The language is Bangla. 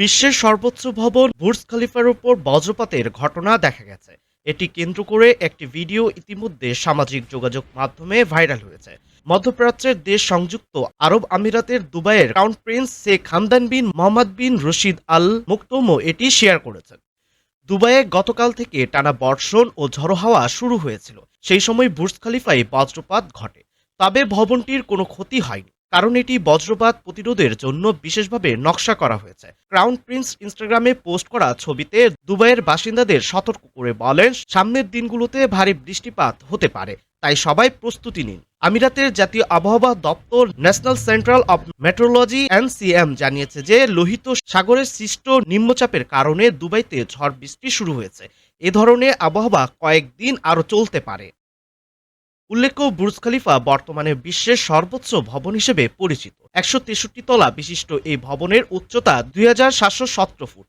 বিশ্বের সর্বোচ্চ ভবন বুর্জ খলিফার উপর বজ্রপাতের ঘটনা দেখা গেছে। এটি কেন্দ্র করে একটি ভিডিও ইতিমধ্যে সামাজিক যোগাযোগ মাধ্যমে ভাইরাল হয়েছে। মধ্যপ্রাচ্যের দেশ সংযুক্ত আরব আমিরাতের দুবাইয়ের crown prince Sheikh Hamdan bin Mohammed bin Rashid Al মুক্তমো এটি শেয়ার করেছেন। দুবাইয়ে গতকাল থেকে টানা বর্ষণ ও ঝড়ো হাওয়া শুরু হয়েছিল। সেই সময় বুর্জ খলিফায় বজ্রপাত ঘটে। তবে ভবনটির কোনো ক্ষতি হয়নি। কারণ এটি বজ্রপাত প্রতিরোধের জন্য বিশেষভাবে নকশা করা হয়েছে। ক্রাউন প্রিন্স ইনস্টাগ্রামে পোস্ট করা ছবিতে দুবাইয়ের বাসিন্দাদের সতর্ক করে বলেন, সামনের দিনগুলোতে ভারী বৃষ্টিপাত হতে পারে, তাই সবাই প্রস্তুতি নিন। আমিরাতের জাতীয় আবহাওয়া দপ্তর national central of metrology NCM জানিয়েছে যে লোহিত সাগরের সৃষ্ট নিম্নচাপের কারণে দুবাইতে ঝড় বৃষ্টি শুরু হয়েছে। এ ধরনের আবহাওয়া কয়েকদিন আরও চলতে পারে। উল্লেখ্য বুর্জ খালিফা বর্তমানে বিশ্বের সর্বোচ্চ ভবন হিসেবে পরিচিত। একশো তেষট্টি তলা বিশিষ্ট এই ভবনের উচ্চতা দুই হাজার সাতশো সতেরো ফুট।